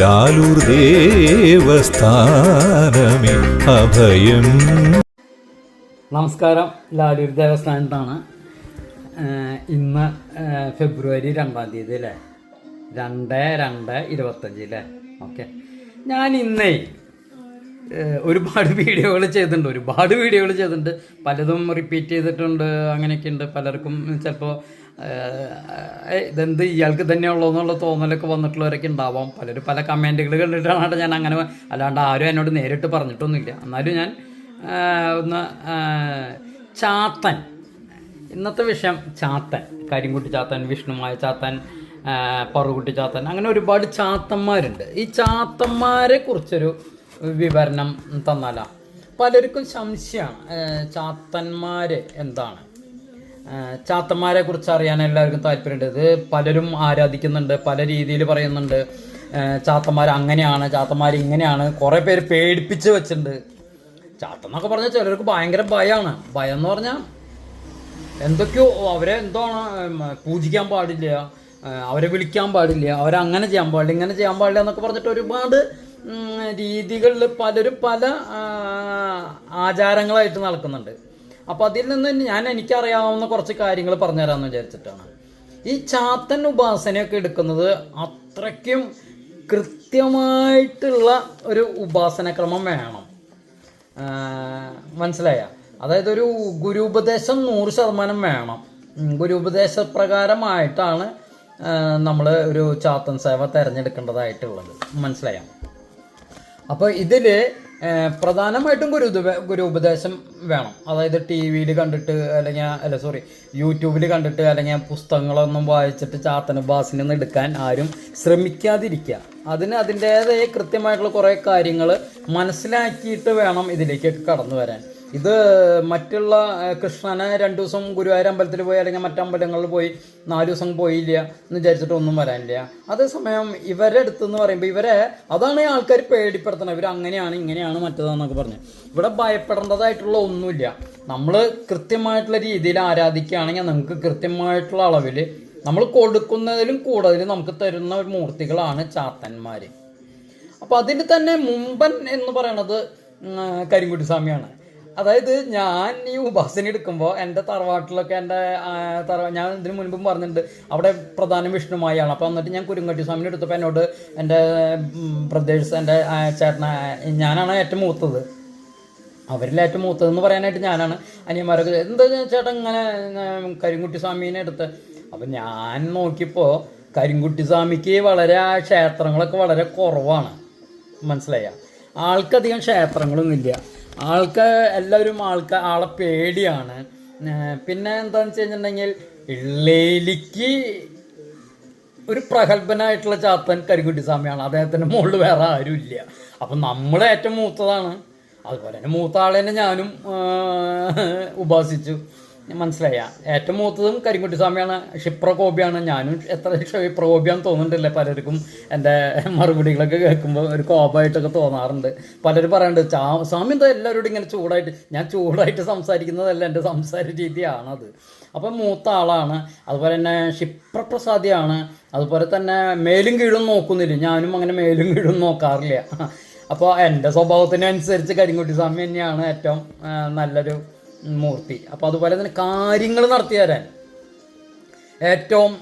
ലാലൂർ ദേവസ്ഥാനമേ അഭയം. നമസ്കാരം. ലാലൂർ ദേവസ്ഥാനത്താണ് ഇന്ന് ഫെബ്രുവരി രണ്ടാം തീയതി അല്ലേ? രണ്ട് രണ്ട് ഇരുപത്തഞ്ച് അല്ലേ? ഓക്കെ. ഞാൻ ഇന്നേ ഒരുപാട് വീഡിയോകൾ ചെയ്തിട്ടുണ്ട്. ഒരുപാട് വീഡിയോകൾ ചെയ്തിട്ടുണ്ട്. പലതും റിപ്പീറ്റ് ചെയ്തിട്ടുണ്ട്. അങ്ങനെയൊക്കെ ഉണ്ട് പലർക്കും ചിലപ്പോൾ ഇതെന്ത് ഇയാൾക്ക് തന്നെ ഉള്ളൂ എന്നുള്ള തോന്നലൊക്കെ വന്നിട്ടുള്ളവരൊക്കെ ഉണ്ടാവാം. പലരും പല കമന്റുകൾ കണ്ടിട്ടാണ് ഞാൻ അങ്ങനെ അല്ലാണ്ട് ആരും എന്നോട് നേരിട്ട് പറഞ്ഞിട്ടൊന്നുമില്ല. എന്നാലും ഞാൻ ഒന്ന് ചാത്തൻ. ഇന്നത്തെ വിഷയം ചാത്തൻ. കരിങ്കുട്ടി ചാത്തൻ വിഷ്ണുമായ ചാത്തൻ പറുകുട്ടി ചാത്തൻ. അങ്ങനെ ഒരുപാട് ചാത്തന്മാരുണ്ട്. ഈ ചാത്തന്മാരെ കുറിച്ചൊരു വിവരണം തന്നാലാ. പലർക്കും സംശയമാണ് ചാത്തന്മാർ എന്താണ്? ചാത്തന്മാരെ കുറിച്ച് അറിയാൻ എല്ലാവർക്കും താല്പര്യമുണ്ട്. ഇത് പലരും ആരാധിക്കുന്നുണ്ട് പല രീതിയിൽ പറയുന്നുണ്ട്. ചാത്തന്മാർ അങ്ങനെയാണ് ചാത്തന്മാർ ഇങ്ങനെയാണ്. കുറേ പേര് പേടിപ്പിച്ച് വെച്ചിട്ടുണ്ട്. ചാത്തന്നൊക്കെ പറഞ്ഞാൽ ചിലർക്ക് ഭയങ്കര ഭയമാണ് ഭയം എന്ന് പറഞ്ഞാൽ എന്തൊക്കെയോ അവരെ എന്താണ് പൂജിക്കാൻ പാടില്ല അവരെ വിളിക്കാൻ പാടില്ല അവരെ അങ്ങനെ ചെയ്യാൻ പാടില്ല ഇങ്ങനെ ചെയ്യാൻ പാടില്ല എന്നൊക്കെ പറഞ്ഞിട്ട് ഒരുപാട് രീതികളിൽ പലരും പല ആചാരങ്ങളായിട്ട് നടക്കുന്നുണ്ട്. അപ്പോൾ അതിൽ നിന്ന് ഞാൻ എനിക്കറിയാവുന്ന കുറച്ച് കാര്യങ്ങൾ പറഞ്ഞു പറഞ്ഞുതരാമെന്ന് വിചാരിച്ചിട്ടാണ്. ഈ ചാത്തൻ ഉപാസനയൊക്കെ എടുക്കുന്നത് അത്രയ്ക്കും കൃത്യമായിട്ടുള്ള ഒരു ഉപാസനക്രമം വേണം. മനസ്സിലായ? അതായത് ഒരു ഗുരുപദേശം നൂറ് ശതമാനം വേണം. ഉം, ഗുരുപദേശ പ്രകാരമായിട്ടാണ് നമ്മൾ ഒരു ചാത്തൻ സേവ തിരഞ്ഞെടുക്കേണ്ടതായിട്ടുള്ളത്. മനസ്സിലായ? അപ്പോൾ ഇതിൽ പ്രധാനമായിട്ടും ഒരു ഒരു ഉപദേശം വേണം. അതായത് ടി വിയിൽ കണ്ടിട്ട് അല്ലെങ്കിൽ അല്ല സോറി യൂട്യൂബിൽ കണ്ടിട്ട് അല്ലെങ്കിൽ പുസ്തകങ്ങളൊന്നും വായിച്ചിട്ട് ചാത്തന ഉപാസനയൊന്നും എടുക്കാൻ ആരും ശ്രമിക്കാതിരിക്കുക. അതിന് അതിന്റേതായ കൃത്യമായിട്ടുള്ള കുറേ കാര്യങ്ങൾ മനസ്സിലാക്കിയിട്ട് വേണം ഇതിലേക്കൊക്കെ കടന്നു വരാൻ. ഇത് മറ്റുള്ള കൃഷ്ണനെ രണ്ടു ദിവസം ഗുരുവായൂർ അമ്പലത്തിൽ പോയി അല്ലെങ്കിൽ മറ്റമ്പലങ്ങളിൽ പോയി നാല് ദിവസം പോയില്ല എന്ന് വിചാരിച്ചിട്ട് ഒന്നും വരാനില്ല. അതേസമയം ഇവരുടെ അടുത്ത് എന്ന് പറയുമ്പോൾ ഇവരെ അതാണ് ആൾക്കാർ പേടിപ്പെടുത്തണം ഇവർ അങ്ങനെയാണ് ഇങ്ങനെയാണ് മറ്റേതാന്നൊക്കെ പറഞ്ഞു. ഇവിടെ ഭയപ്പെടേണ്ടതായിട്ടുള്ള ഒന്നുമില്ല. നമ്മൾ കൃത്യമായിട്ടുള്ള രീതിയിൽ ആരാധിക്കുകയാണെങ്കിൽ നമുക്ക് കൃത്യമായിട്ടുള്ള അളവിൽ നമ്മൾ കൊടുക്കുന്നതിലും കൂടുതൽ നമുക്ക് തരുന്ന ഒരു മൂർത്തികളാണ് ചാത്തന്മാർ അപ്പോൾ അതിൽ തന്നെ മുമ്പൻ എന്ന് പറയണത് കരിങ്കുട്ടി സ്വാമിയാണ് അതായത് ഞാൻ ഈ ഉപാസന എടുക്കുമ്പോൾ എന്റെ തറവാട്ടിലൊക്കെ എന്റെ ഞാൻ ഇതിന് മുൻപും പറഞ്ഞിട്ടുണ്ട്. അവിടെ പ്രധാന വിഷ്ണുമായാണ്. അപ്പോൾ എന്നിട്ട് ഞാൻ കുരുങ്കട്ടി സ്വാമിനെ എടുത്തപ്പോൾ എന്നോട് എന്റെ ബ്രദേഴ്സ് എന്റെ ചേട്ടന ഞാനാണ് ഏറ്റവും മൂത്തത്. അവരിൽ ഏറ്റവും മൂത്തതെന്ന് പറയാനായിട്ട് ഞാനാണ്. അനിയന്മാരൊക്കെ എന്താ ചേട്ടൻ ഇങ്ങനെ കരിങ്കുട്ടി സ്വാമീനെ എടുത്ത്? അപ്പം ഞാൻ നോക്കിയപ്പോൾ കരിങ്കുട്ടി സ്വാമിക്ക് വളരെ ക്ഷേത്രങ്ങളൊക്കെ വളരെ കുറവാണ്. മനസ്സിലായ? ആൾക്കധികം ക്ഷേത്രങ്ങളൊന്നുമില്ല. ആൾക്ക് എല്ലാവരും ആൾക്ക് ആളെ പേടിയാണ്. പിന്നെ എന്താണെന്ന് വെച്ച് ഇള്ളേലിക്ക് ഒരു പ്രഗത്ഭനായിട്ടുള്ള ചാത്തൻ കരിക്കുട്ടി സ്വാമിയാണ് അദ്ദേഹത്തിന്റെ മുകളിൽ വേറെ ആരും ഇല്ല അപ്പം നമ്മൾ ഏറ്റവും മൂത്തതാണ്. അതുപോലെ തന്നെ മൂത്ത ആളെ തന്നെ ഞാനും ഉപാസിച്ചു. മനസ്സിലായ. ഏറ്റവും മൂത്തതും കരിങ്കുട്ടി സ്വാമിയാണ് ക്ഷിപ്രകോപിയാണ്. ഞാനും എത്ര ക്ഷിപ്രകോപിയാന്ന് തോന്നുന്നുണ്ടല്ലേ പലർക്കും. എന്റെ മറുപടികളൊക്കെ കേൾക്കുമ്പോൾ ഒരു കോപമായിട്ടൊക്കെ തോന്നാറുണ്ട്. പലരും പറയുന്നുണ്ട് ചാ സ്വാമി എന്താ എല്ലാവരോടും ഇങ്ങനെ ചൂടായിട്ട് ഞാൻ ചൂടായിട്ട് സംസാരിക്കുന്നതല്ല എന്റെ സംസാര രീതിയാണത്. അപ്പം മൂത്ത ആളാണ് അതുപോലെ തന്നെ ക്ഷിപ്രപ്രസാദിയാണ് അതുപോലെ തന്നെ മേലും കീഴും നോക്കുന്നില്ല. ഞാനും അങ്ങനെ മേലും കീഴും നോക്കാറില്ല. അപ്പോൾ എന്റെ സ്വഭാവത്തിനനുസരിച്ച് കരിങ്കുട്ടി സ്വാമി തന്നെയാണ് ഏറ്റവും നല്ലൊരു മൂർത്തി. അപ്പോൾ അതുപോലെ തന്നെ കാര്യങ്ങൾ നടത്തി തരാൻ. ഏറ്റവും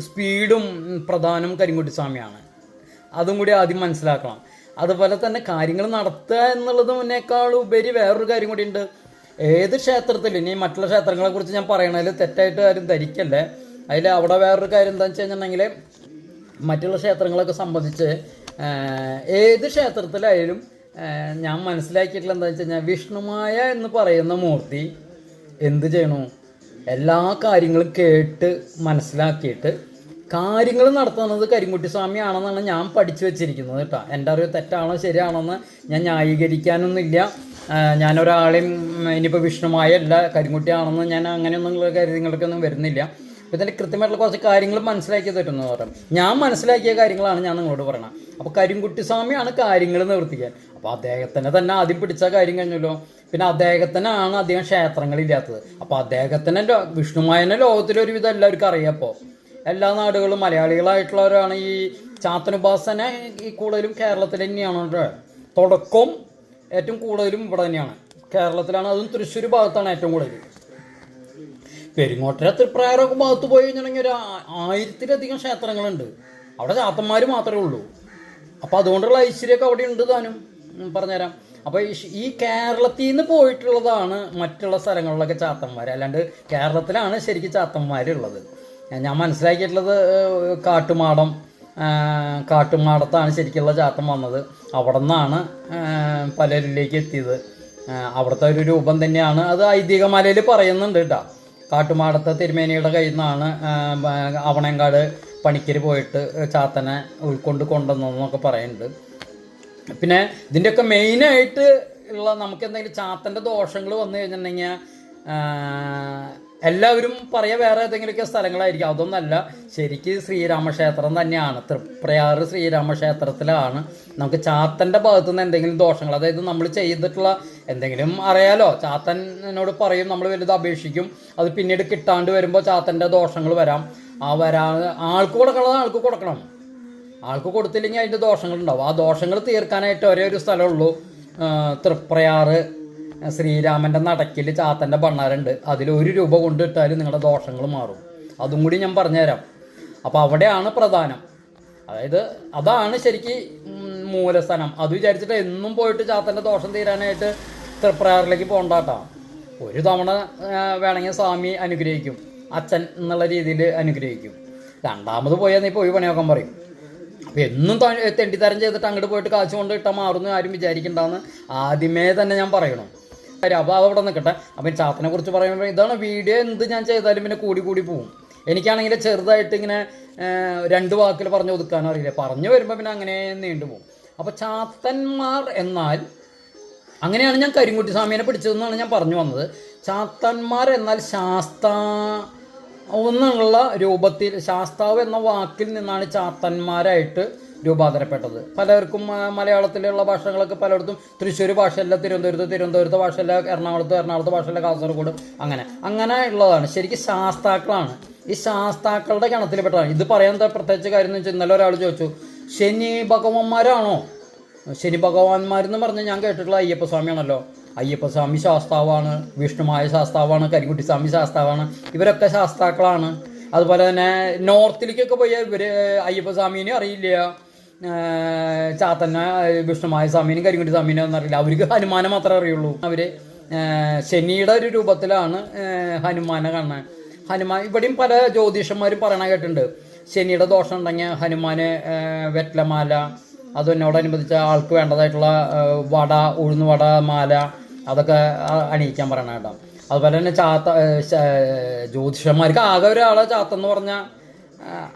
സ്പീഡും പ്രധാനം കരിങ്കുട്ടി സ്വാമിയാണ്. അതും കൂടി ആദ്യം മനസ്സിലാക്കണം. അതുപോലെ തന്നെ കാര്യങ്ങൾ നടത്തുക എന്നുള്ളത് മുന്നേക്കാൾ ഉപരി വേറൊരു കാര്യം കൂടി ഉണ്ട്. ഏത് ക്ഷേത്രത്തിൽ ഇനി മറ്റുള്ള ക്ഷേത്രങ്ങളെ കുറിച്ച് ഞാൻ പറയണതിൽ തെറ്റായിട്ട് ആരും ധരിക്കല്ലേ. അതിൽ അവിടെ വേറൊരു കാര്യം എന്താണെന്ന് വെച്ച് കഴിഞ്ഞിട്ടുണ്ടെങ്കിൽ മറ്റുള്ള ക്ഷേത്രങ്ങളൊക്കെ സംബന്ധിച്ച് ഏത് ക്ഷേത്രത്തിലായാലും ഞാൻ മനസ്സിലാക്കിയിട്ടുള്ള എന്താ വെച്ച് കഴിഞ്ഞാൽ വിഷ്ണുമായ എന്ന് പറയുന്ന മൂർത്തി എന്ത് ചെയ്യണു? എല്ലാ കാര്യങ്ങളും കേട്ട് മനസ്സിലാക്കിയിട്ട് കാര്യങ്ങൾ നടത്തുന്നത് കരിങ്കുട്ടി സ്വാമിയാണെന്നാണ് ഞാൻ പഠിച്ചു വെച്ചിരിക്കുന്നത് കേട്ടോ. എന്റെ അറിവ് തെറ്റാണോ ശരിയാണോ എന്ന് ഞാൻ ന്യായീകരിക്കാനൊന്നുമില്ല. ഞാനൊരാളെയും ഇനിയിപ്പോൾ വിഷ്ണുമായല്ല കരിങ്കുട്ടി ആണെന്ന് ഞാൻ അങ്ങനെയൊന്നും കരുതി നിങ്ങൾക്കൊന്നും വരുന്നില്ല. അപ്പോൾ ഇതിന്റെ കൃത്യമായിട്ടുള്ള കുറച്ച് കാര്യങ്ങൾ മനസ്സിലാക്കി തരുന്നു പറയാം. ഞാൻ മനസ്സിലാക്കിയ കാര്യങ്ങളാണ് ഞാൻ നിങ്ങളോട് പറയണത് അപ്പോൾ കരിങ്കുട്ടി സ്വാമിയാണ് കാര്യങ്ങൾ നിവർത്തിക്കാൻ. അപ്പോൾ അദ്ദേഹത്തിനെ തന്നെ ആദ്യം പിടിച്ച കാര്യം കഴിഞ്ഞല്ലോ. പിന്നെ അദ്ദേഹത്തിനാണ് അധികം ക്ഷേത്രങ്ങളില്ലാത്തത് അപ്പോൾ അദ്ദേഹത്തിനെ വിഷ്ണുമായനെ ലോകത്തിലൊരുവിധം എല്ലാവർക്കും അറിയാം അപ്പോൾ എല്ലാ നാടുകളും മലയാളികളായിട്ടുള്ളവരാണ് ഈ ചാത്തനുപാസന ഈ കൂടുതലും കേരളത്തിൽ തന്നെയാണ് തുടക്കം ഏറ്റവും കൂടുതലും ഇവിടെ തന്നെയാണ്. കേരളത്തിലാണ് അതും തൃശ്ശൂർ ഭാഗത്താണ് ഏറ്റവും കൂടുതൽ. പെരിങ്ങോട്ടര തൃപ്രായറൊക്കെ ഭാഗത്ത് പോയി കഴിഞ്ഞിട്ടുണ്ടെങ്കിൽ ഒരു ആയിരത്തിലധികം ക്ഷേത്രങ്ങളുണ്ട്. അവിടെ ചാത്തന്മാർ മാത്രമേ ഉള്ളൂ. അപ്പോൾ അതുകൊണ്ടുള്ള ഐശ്വര്യമൊക്കെ അവിടെ ഉണ്ട് താനും. പറഞ്ഞുതരാം. അപ്പോൾ ഈ കേരളത്തിൽ നിന്ന് പോയിട്ടുള്ളതാണ് മറ്റുള്ള സ്ഥലങ്ങളിലൊക്കെ ചാത്തന്മാർ അല്ലാണ്ട് കേരളത്തിലാണ് ശരിക്കും ചാത്തന്മാരുള്ളത്. ഞാൻ മനസ്സിലാക്കിയിട്ടുള്ളത് കാട്ടുമാടം കാട്ടുമാടത്താണ് ശരിക്കുള്ള ചാത്തൻ വന്നത്. അവിടെ നിന്നാണ് പലരിലേക്ക് എത്തിയത്. അവിടുത്തെ ഒരു രൂപം തന്നെയാണ്. അത് ഐതിഹ്യമലയിൽ പറയുന്നുണ്ട് കേട്ടോ. കാട്ടുമാടത്തെ തിരുമേനിയുടെ കയ്യിൽ നിന്നാണ് അവണേങ്കാട് പണിക്കര് പോയിട്ട് ചാത്തനെ ഉൾക്കൊണ്ട് കൊണ്ടുവന്നതെന്നൊക്കെ പറയുന്നുണ്ട്. പിന്നെ ഇതിന്റെയൊക്കെ മെയിനായിട്ട് ഉള്ള നമുക്ക് എന്തെങ്കിലും ചാത്തന്റെ ദോഷങ്ങൾ വന്നു കഴിഞ്ഞിട്ടുണ്ടെങ്കിൽ എല്ലാവരും പറയാ വേറെ ഏതെങ്കിലുമൊക്കെ സ്ഥലങ്ങളായിരിക്കും. അതൊന്നല്ല ശരിക്ക് ശ്രീരാമക്ഷേത്രം തന്നെയാണ്. തൃപ്രയാറ് ശ്രീരാമക്ഷേത്രത്തിലാണ്. നമുക്ക് ചാത്തന്റെ ഭാഗത്തു നിന്ന് എന്തെങ്കിലും ദോഷങ്ങൾ അതായത് നമ്മൾ ചെയ്തിട്ടുള്ള എന്തെങ്കിലും അറിയാലോ. ചാത്തനോട് പറയും നമ്മൾ വലുത് അപേക്ഷിക്കും. അത് പിന്നീട് കിട്ടാണ്ട് വരുമ്പോൾ ചാത്തന്റെ ദോഷങ്ങൾ വരാം. ആ വരാ ആൾക്ക് കൊടുക്കണത് ആൾക്ക് കൊടുക്കണം. ആൾക്ക് കൊടുത്തില്ലെങ്കിൽ അതിന്റെ ദോഷങ്ങളുണ്ടാവും ആ ദോഷങ്ങൾ തീർക്കാനായിട്ട് ഒരേ ഒരു സ്ഥലമുള്ളൂ. തൃപ്രയാറ് ശ്രീരാമന്റെ നടക്കിൽ ചാത്തന്റെ ഭണ്ണാരുണ്ട്. അതിൽ ഒരു രൂപ കൊണ്ടിട്ടാൽ നിങ്ങളുടെ ദോഷങ്ങൾ മാറും. അതും കൂടി ഞാൻ പറഞ്ഞുതരാം. അപ്പോൾ അവിടെയാണ് പ്രധാനം. അതായത് അതാണ് ശരിക്കും മൂലസ്ഥാനം. അത് വിചാരിച്ചിട്ട് എന്നും പോയിട്ട് ചാത്തന്റെ ദോഷം തീരാനായിട്ട് തൃപ്രയാറിലേക്ക് കേട്ടോ ഒരു തവണ വേണമെങ്കിൽ സ്വാമി അനുഗ്രഹിക്കും. അച്ഛൻ എന്നുള്ള രീതിയിൽ അനുഗ്രഹിക്കും. രണ്ടാമത് പോയാൽ നീ പോയി പണിയാക്കാൻ പറയും. അപ്പം എന്നും തെണ്ടിത്തരം ചെയ്തിട്ട് അങ്ങോട്ട് പോയിട്ട് കാശ് കൊണ്ട് ഇട്ടാൽ മാറുന്നു ആരും വിചാരിക്കണ്ടെന്ന് ആദ്യമേ തന്നെ ഞാൻ പറയണം. കാര്യം അപ്പോൾ അവിടെ നിൽക്കട്ടെ അപ്പം ചാത്തനെ കുറിച്ച് പറയുമ്പോൾ ഇതാണ് വീഡിയോ എന്ത് ഞാൻ ചെയ്താലും പിന്നെ കൂടി കൂടി പോവും. എനിക്കാണെങ്കിൽ ചെറുതായിട്ട് ഇങ്ങനെ രണ്ട് വാക്കിൽ പറഞ്ഞു ഒതുക്കാനും അറിയില്ല. പറഞ്ഞു വരുമ്പോൾ പിന്നെ അങ്ങനെ നീണ്ടുപോകും അപ്പോൾ ചാത്തന്മാർ എന്നാൽ അങ്ങനെയാണ് ഞാൻ കരിങ്കുട്ടി സ്വാമിനെ പിടിച്ചതെന്നാണ് ഞാൻ പറഞ്ഞു വന്നത്. ശാസ്ത്രന്മാർ എന്നാൽ ശാസ്ത എന്നുള്ള രൂപത്തിൽ ശാസ്താവ് എന്ന വാക്കിൽ നിന്നാണ് ചാത്തന്മാരായിട്ട് രൂപാന്തരപ്പെട്ടത്. പലർക്കും മലയാളത്തിലുള്ള ഭാഷകളൊക്കെ പലയിടത്തും തൃശ്ശൂർ ഭാഷയല്ല തിരുവനന്തപുരത്ത് തിരുവനന്തപുരത്ത് ഭാഷയല്ല എറണാകുളത്ത് എറണാകുളത്ത് ഭാഷയല്ല കാസർഗോഡ് അങ്ങനെ. അങ്ങനെ ഉള്ളതാണ്. ശരിക്കും ശാസ്താക്കളാണ്. ഈ ശാസ്താക്കളുടെ ഗണത്തിൽപ്പെട്ടതാണ്. ഇത് പറയാൻ പ്രത്യേകിച്ച് കാര്യം എന്ന് വെച്ചാൽ ഇന്നലെ ഒരാൾ ചോദിച്ചു ശനി ഭഗവാന്മാരാണോ? ശനി ഭഗവാന്മാരെന്ന് പറഞ്ഞ് ഞാൻ കേട്ടിട്ടുള്ള അയ്യപ്പസ്വാമിയാണല്ലോ. അയ്യപ്പസ്വാമി ശാസ്താവാണ് വിഷ്ണുമായ ശാസ്താവാണ് കരിക്കുട്ടി സ്വാമി ശാസ്താവാണ് ഇവരൊക്കെ ശാസ്താക്കളാണ്. അതുപോലെ തന്നെ നോർത്തിലേക്കൊക്കെ പോയ ഇവർ അയ്യപ്പസ്വാമീനെ അറിയില്ല. ചാത്തന്നെ വിഷ്ണുമായ സ്വാമീനും കരിക്കുട്ടി സ്വാമീനും അറിയില്ല. അവർക്ക് ഹനുമാനെ മാത്രമേ അറിയുള്ളൂ. അവർ ശനിയുടെ ഒരു രൂപത്തിലാണ് ഹനുമാനെ കാണുന്നത് ഹനുമാൻ ഇവിടെയും പല ജ്യോതിഷന്മാരും പറയണ കേട്ടിട്ടുണ്ട്. ശനിയുടെ ദോഷം ഉണ്ടെങ്കിൽ ഹനുമാന് വെറ്റലമാല അതിനോടനുബന്ധിച്ച് ആൾക്ക് വേണ്ടതായിട്ടുള്ള വട ഉഴുന്ന് വട മാല അതൊക്കെ അണിയിക്കാൻ പറയണം കേട്ടോ. അതുപോലെ തന്നെ ചാത്ത ജ്യോതിഷന്മാർക്ക് ആകെ ഒരാളെ ചാത്തെന്ന് പറഞ്ഞാൽ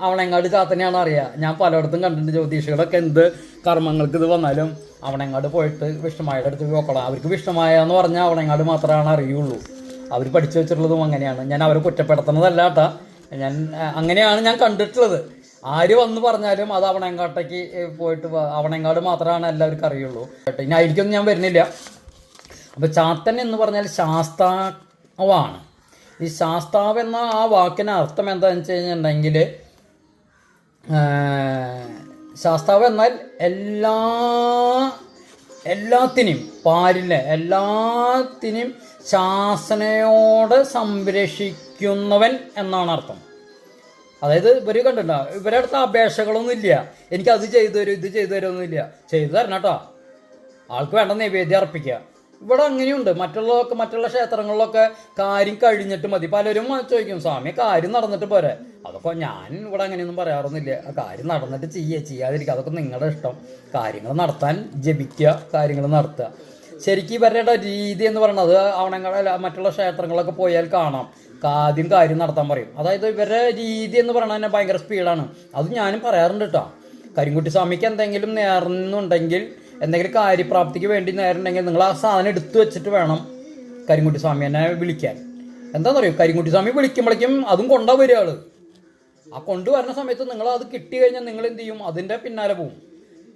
അവണെങ്ങാട് ചാത്തനെയാണ് അറിയുക ഞാൻ പലയിടത്തും കണ്ടിട്ടുണ്ട് ജ്യോതിഷികളൊക്കെ എന്ത് കർമ്മങ്ങൾക്ക് ഇത് വന്നാലും അവണെങ്ങാട് പോയിട്ട് വിഷ്ണുമായുടെ അടുത്ത് നോക്കണം. അവർക്ക് വിഷ്ണുമായ എന്ന് പറഞ്ഞാൽ അവണെങ്ങാട് മാത്രമാണ് അറിയുള്ളൂ. അവർ പഠിച്ചു വെച്ചിട്ടുള്ളതും അങ്ങനെയാണ്. ഞാൻ അവരെ കുറ്റപ്പെടുത്തുന്നതല്ല കേട്ടോ. ഞാൻ അങ്ങനെയാണ് ഞാൻ കണ്ടിട്ടുള്ളത്. ആര് വന്ന് പറഞ്ഞാലും അത് അവണേങ്കാട്ടേക്ക് പോയിട്ട് അവണേങ്കാട് മാത്രമാണ് എല്ലാവർക്കും അറിയുള്ളൂ. ഇനി അതിലേക്കൊന്നും ഞാൻ വരുന്നില്ല. അപ്പോൾ ചാത്തൻ എന്ന് പറഞ്ഞാൽ ശാസ്താവാണ്. ഈ ശാസ്താവ് എന്ന ആ വാക്കിന് അർത്ഥം എന്താണെന്ന് വെച്ച് കഴിഞ്ഞിട്ടുണ്ടെങ്കിൽ ശാസ്താവ് എന്നാൽ എല്ലാ എല്ലാത്തിനെയും പാരില്ല എല്ലാത്തിനെയും ശാസനയോട് സംരക്ഷിക്കുന്നവൻ എന്നാണ് അർത്ഥം. അതായത് ഇവർ കണ്ടിട്ടുണ്ടോ ഇവരുടെ അടുത്ത് അപേക്ഷകളൊന്നും ഇല്ല. എനിക്ക് അത് ചെയ്തു തരും ഇത് ചെയ്തു തരുമൊന്നും ഇല്ല. ചെയ്തു തരണം കേട്ടോ. ആൾക്ക് വേണ്ട നൈവേദ്യം അർപ്പിക്കുക. ഇവിടെ അങ്ങനെയുണ്ട്. മറ്റുള്ളതൊക്കെ മറ്റുള്ള ക്ഷേത്രങ്ങളിലൊക്കെ കാര്യം കഴിഞ്ഞിട്ട് മതി. പലരും ചോദിക്കും സ്വാമി കാര്യം നടന്നിട്ട് പോരെ. അതൊക്കെ ഞാൻ ഇവിടെ അങ്ങനെയൊന്നും പറയാറൊന്നുമില്ല. കാര്യം നടന്നിട്ട് ചെയ്യുക ചെയ്യാതിരിക്കുക. അതൊക്കെ നിങ്ങളുടെ ഇഷ്ടം. കാര്യങ്ങൾ നടത്താൻ ജപിക്കുക കാര്യങ്ങൾ നടത്തുക. ശരിക്കും ഇവരുടെ രീതി എന്ന് പറയുന്നത് അവണങ്ങളെ മറ്റുള്ള ക്ഷേത്രങ്ങളൊക്കെ പോയാൽ കാണാം. ആദ്യം കാര്യം നടത്താൻ പറയും. അതായത് ഇവരുടെ രീതി എന്ന് പറയുന്നത് തന്നെ ഭയങ്കര സ്പീഡാണ് അത് ഞാനും പറയാറുണ്ട് കേട്ടോ കരിങ്കുട്ടി സ്വാമിക്ക് എന്തെങ്കിലും നേർന്നുണ്ടെങ്കിൽ എന്തെങ്കിലും കാര്യപ്രാപ്തിക്ക് വേണ്ടി നേരുണ്ടെങ്കിൽ നിങ്ങൾ ആ സാധനം എടുത്തു വെച്ചിട്ട് വേണം കരിങ്കുട്ടി സ്വാമി എന്നെ വിളിക്കാൻ. എന്താണെന്ന് അറിയോ കരിങ്കുട്ടി സ്വാമി വിളിക്കുമ്പോഴേക്കും അതും കൊണ്ടാ വരിക ആൾ. ആ കൊണ്ടുവരുന്ന സമയത്ത് നിങ്ങൾ അത് കിട്ടി കഴിഞ്ഞാൽ നിങ്ങൾ എന്ത് ചെയ്യും? അതിന്റെ പിന്നാലെ പോവും.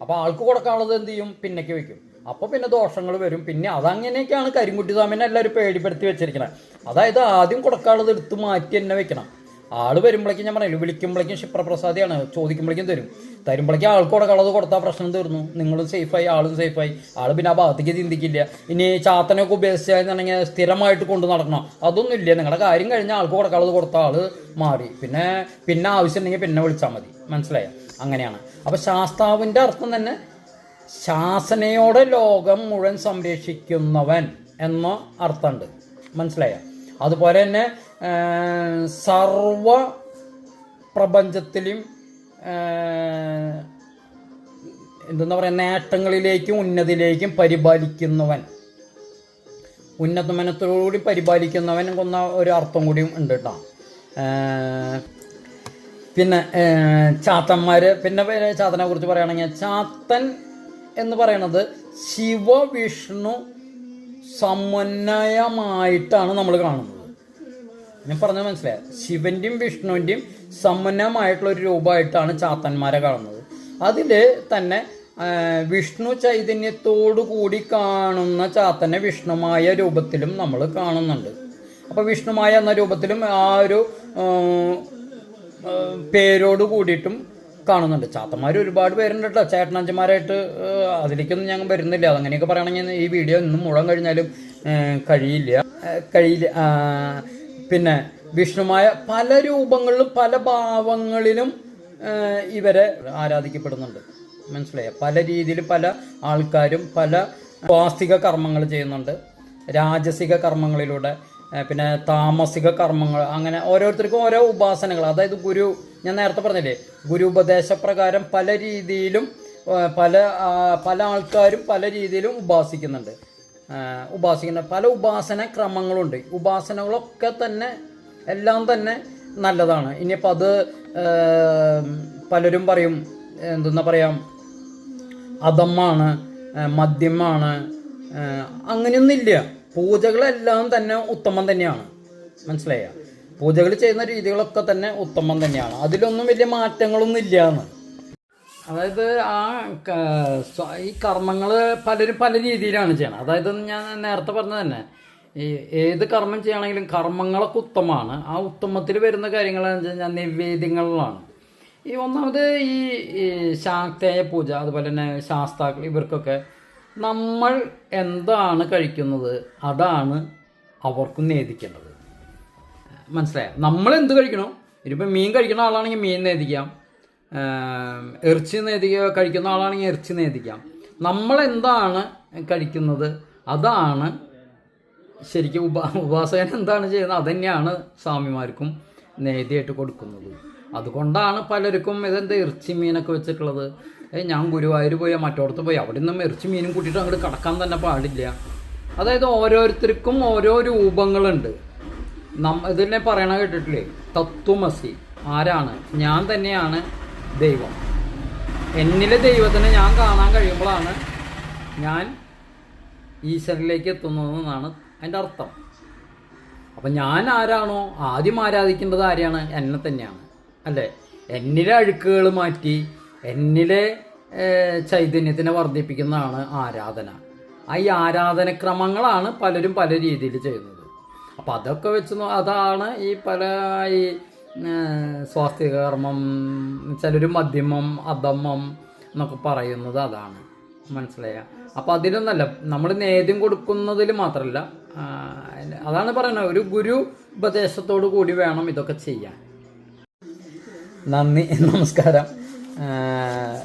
അപ്പോൾ ആൾക്ക് കൊടുക്കാനുള്ളത് എന്ത് ചെയ്യും? പിന്നേക്ക് വെക്കും അപ്പോൾ പിന്നെ ദോഷങ്ങൾ വരും. പിന്നെ അതങ്ങനെയൊക്കെയാണ് കരിങ്കുട്ടി സ്വാമിനെ എല്ലാവരും പേടിപ്പെടുത്തി വെച്ചിരിക്കുന്നത് അതായത് ആദ്യം കൊടുക്കാനുള്ളത് എടുത്ത് മാറ്റി തന്നെ വെക്കണം. ആൾ വരുമ്പോഴേക്കും ഞാൻ പറയില്ല വിളിക്കുമ്പോഴേക്കും ക്ഷിപ്രപ്രസാദിയാണ് ചോദിക്കുമ്പോഴേക്കും തരും. തരുമ്പോഴേക്കും ആൾക്ക് കൊടുക്കാനുള്ളത് കൊടുത്താൽ പ്രശ്നം തീർന്നു. നിങ്ങളും സേഫായി ആളും സേഫായി. ആൾ പിന്നെ ആ ഭാഗത്തേക്ക് ചിന്തിക്കില്ല. ഇനി ചാത്തനൊക്കെ ഉപേക്ഷിച്ചാണെന്നുണ്ടെങ്കിൽ സ്ഥിരമായിട്ട് കൊണ്ടു നടക്കണം. അതൊന്നും ഇല്ല. നിങ്ങളുടെ കാര്യം കഴിഞ്ഞാൽ ആൾക്ക് കൊടുക്കാനുള്ളത് കൊടുത്ത ആൾ മാറി. പിന്നെ പിന്നെ ആവശ്യമുണ്ടെങ്കിൽ പിന്നെ വിളിച്ചാൽ മതി. മനസ്സിലായ? അങ്ങനെയാണ്. അപ്പോൾ ശാസ്താവിന്റെ അർത്ഥം തന്നെ ശാസനയോടെ ലോകം മുഴുവൻ സംരക്ഷിക്കുന്നവൻ എന്ന അർത്ഥമുണ്ട്. മനസ്സിലായ? അതുപോലെ തന്നെ സർവ പ്രപഞ്ചത്തിലും എന്താ പറയുക നേട്ടങ്ങളിലേക്കും ഉന്നതിയിലേക്കും പരിപാലിക്കുന്നവൻ. ഉന്നതമനത്തോടുകൂടി പരിപാലിക്കുന്നവൻ കൊന്ന ഒരു അർത്ഥം കൂടിയും ഉണ്ട് കേട്ടോ. പിന്നെ ചാത്തന്മാർ പിന്നെ ചാത്തനെ കുറിച്ച് പറയുകയാണെങ്കിൽ ചാത്തൻ എന്ന് പറയുന്നത് ശിവവിഷ്ണു സമന്വയമായിട്ടാണ് നമ്മൾ കാണുന്നത്. ഞാൻ പറഞ്ഞത് മനസ്സിലായത് ശിവന്റെയും വിഷ്ണുവിന്റെയും സമന്വയമായിട്ടുള്ള ഒരു രൂപമായിട്ടാണ് ചാത്തന്മാരെ കാണുന്നത്. അതിൽ തന്നെ വിഷ്ണു ചൈതന്യത്തോടു കൂടി കാണുന്ന ചാത്തനെ വിഷ്ണുമായ രൂപത്തിലും നമ്മൾ കാണുന്നുണ്ട്. അപ്പോൾ വിഷ്ണുമായ എന്ന രൂപത്തിലും ആ ഒരു പേരോട് കൂടിയിട്ടും കാണുന്നുണ്ട്. ചാത്തന്മാർ ഒരുപാട് പേരുണ്ട് കേട്ടോ ചേട്ടനഞ്ചന്മാരായിട്ട് അതിലേക്കൊന്നും ഞങ്ങൾ വരുന്നില്ല. അതങ്ങനെയൊക്കെ പറയുകയാണെങ്കിൽ ഈ വീഡിയോ ഇന്നും മുഴുവൻ കഴിഞ്ഞാലും കഴിയില്ല. കഴിയില്ല. പിന്നെ വിഷ്ണുമായ പല രൂപങ്ങളിലും പല ഭാവങ്ങളിലും ഇവരെ ആരാധിക്കപ്പെടുന്നുണ്ട്. മനസ്സിലായ? പല രീതിയിൽ പല ആൾക്കാരും പല സ്വാസ്തിക കർമ്മങ്ങൾ ചെയ്യുന്നുണ്ട്. രാജസിക കർമ്മങ്ങളിലൂടെ പിന്നെ താമസിക കർമ്മങ്ങൾ അങ്ങനെ ഓരോരുത്തർക്കും ഓരോ ഉപാസനകൾ. അതായത് ഗുരു ഞാൻ നേരത്തെ പറഞ്ഞില്ലേ ഗുരു ഉപദേശപ്രകാരം പല രീതിയിലും പല പല ആൾക്കാരും പല രീതിയിലും ഉപാസിക്കുന്നുണ്ട്. ഉപാസിക്കുന്ന പല ഉപാസന ക്രമങ്ങളുണ്ട്. ഉപാസനകളൊക്കെ തന്നെ എല്ലാം തന്നെ നല്ലതാണ്. ഇനിയിപ്പോൾ അത് പലരും പറയും എന്തെന്നാ പറയാം അധമാണ് മദ്യമാണ് അങ്ങനെയൊന്നുമില്ല. പൂജകളെല്ലാം തന്നെ ഉത്തമം തന്നെയാണ്. മനസ്സിലായ? പൂജകൾ ചെയ്യുന്ന രീതികളൊക്കെ തന്നെ ഉത്തമം തന്നെയാണ്. അതിലൊന്നും വലിയ മാറ്റങ്ങളൊന്നും ഇല്ല എന്ന് അതായത് ആ ഈ കർമ്മങ്ങൾ പലരും പല രീതിയിലാണ് ചെയ്യണം അതായത് ഞാൻ നേരത്തെ പറഞ്ഞത് തന്നെ ഈ ഏത് കർമ്മം ചെയ്യണമെങ്കിലും കർമ്മങ്ങളൊക്കെ ഉത്തമമാണ്. ആ ഉത്തമത്തിൽ വരുന്ന കാര്യങ്ങൾ എന്ന് വെച്ച് കഴിഞ്ഞാൽ നിവേദ്യങ്ങളിലാണ്. ഈ ഒന്നാമത് ഈ ശാക്തേയ പൂജ അതുപോലെ തന്നെ ശാസ്താക്കൾ ഇവർക്കൊക്കെ നമ്മൾ എന്താണ് കഴിക്കുന്നത് അതാണ് അവർക്കും നേദിക്കേണ്ടത്. മനസ്സിലായോ? നമ്മൾ എന്ത് കഴിക്കണോ? ഇനിയിപ്പോൾ മീൻ കഴിക്കുന്ന ആളാണെങ്കിൽ മീൻ നേദിക്കാം. ഇറച്ചി നേദിക്കുക കഴിക്കുന്ന ആളാണെങ്കിൽ ഇറച്ചി നേദിക്കാം. നമ്മൾ എന്താണ് കഴിക്കുന്നത് അതാണ് ശരിക്കും ഉപ ഉപാസകൻ എന്താണ് ചെയ്യുന്നത് അതുതന്നെയാണ് സ്വാമിമാർക്കും നേതിയായിട്ട് കൊടുക്കുന്നത്. അതുകൊണ്ടാണ് പലർക്കും ഇതെന്താ ഇറച്ചി മീനൊക്കെ വെച്ചിട്ടുള്ളത്? ഞാൻ ഗുരുവായൂർ പോയി മറ്റോടത്ത് പോയി. അവിടെ നിന്ന് മെറിച്ച് മീനും കൂട്ടിയിട്ട് അങ്ങോട്ട് കടക്കാൻ തന്നെ പാടില്ല. അതായത് ഓരോരുത്തർക്കും ഓരോ രൂപങ്ങളുണ്ട്. നമ്മ ഇതിനെ പറയണ കേട്ടിട്ടില്ലേ? തത്വമസി. ആരാണ്? ഞാൻ തന്നെയാണ് ദൈവം. എന്നിലെ ദൈവത്തിനെ ഞാൻ കാണാൻ കഴിയുമ്പോഴാണ് ഞാൻ ഈശ്വരനിലേക്ക് എത്തുന്നതെന്നാണ് അതിന്റെ അർത്ഥം. അപ്പം ഞാൻ ആരാണോ? ആദ്യം ആരാധിക്കേണ്ടത് ആരെയാണ്? എന്നെ തന്നെയാണ്. അല്ലേ? എന്നിലെ അഴുക്കുകൾ മാറ്റി എന്നിലെ ചൈതന്യത്തിനെ വർദ്ധിപ്പിക്കുന്നതാണ് ആരാധന. ആ ഈ ആരാധനക്രമങ്ങളാണ് പലരും പല രീതിയിൽ ചെയ്യുന്നത്. അപ്പം അതൊക്കെ വെച്ച് അതാണ് ഈ പല ഈ സ്വാസ്ഥ്യ കർമ്മം ചിലർ മധ്യമം അധമം എന്നൊക്കെ പറയുന്നത് അതാണ്. മനസ്സിലായ? അപ്പം അതിലൊന്നല്ല നമ്മൾ നേദ്യം കൊടുക്കുന്നതിൽ മാത്രമല്ല അതാണ് പറയുന്നത്. ഒരു ഗുരു ഉപദേശത്തോടു കൂടി വേണം ഇതൊക്കെ ചെയ്യാൻ. നന്ദി നമസ്കാരം.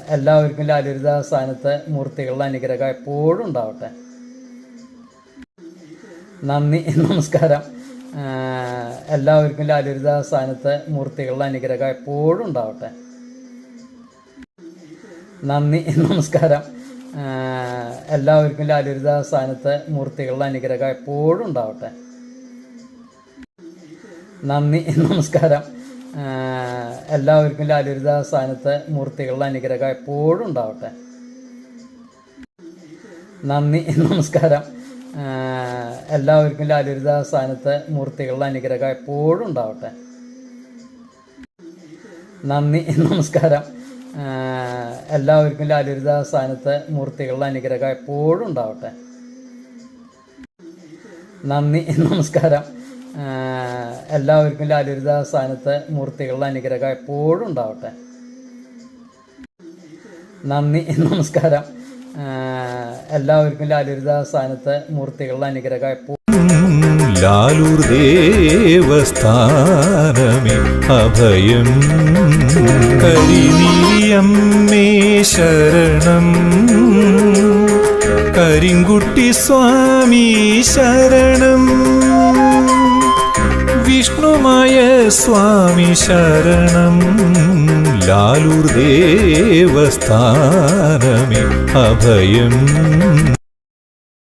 എല്ലാവർക്കും ലാലുരിത സ്ഥാനത്തെ മൂർത്തികളുടെ അനുഗ്രഹം എപ്പോഴും ഉണ്ടാവട്ടെ. നന്ദി നമസ്കാരം. എല്ലാവർക്കും ലാലുരിത സ്ഥാനത്തെ മൂർത്തികളുടെ അനുഗ്രഹം എപ്പോഴും ഉണ്ടാവട്ടെ. നന്ദി നമസ്കാരം. എല്ലാവർക്കും ലാലുരിത സ്ഥാനത്തെ മൂർത്തികളുടെ അനുഗ്രഹം എപ്പോഴും ഉണ്ടാവട്ടെ. നന്ദി നമസ്കാരം. എല്ലാവർക്കും ലാലുരുദ സ്ഥാനത്ത് മൂർത്തികളുടെ അനുഗ്രഹം എപ്പോഴും ഉണ്ടാവട്ടെ. നന്ദി നമസ്കാരം. എല്ലാവർക്കും ലാലുരുദ സ്ഥാനത്ത് മൂർത്തികളുടെ അനുഗ്രഹം എപ്പോഴും ഉണ്ടാവട്ടെ. നന്ദി നമസ്കാരം. എല്ലാവർക്കും ലാലുരുദ സ്ഥാനത്ത് മൂർത്തികളുടെ അനുഗ്രഹം എപ്പോഴും ഉണ്ടാവട്ടെ. നന്ദി നമസ്കാരം. എല്ലാവർക്കും ലാലുരിത സ്ഥാനത്തെ മൂർത്തികളുടെ അനുഗ്രഹം എപ്പോഴും ഉണ്ടാവട്ടെ. നന്ദി നമസ്കാരം. എല്ലാവർക്കും ലാലൂരിദാസ്ഥാനത്തെ മൂർത്തികളുടെ അനുഗ്രഹം എപ്പോഴും ലാലൂർ ദേവസ്ഥാനമേ അഭയം കരിനീയമ്മേ ശരണം. കരിങ്കുട്ടി സ്വാമി ശരണം. വിഷ്ണുമായ സ്വാമി ശരണം. ലാലൂർ ദേവസ്ഥാനമേ അഭയം.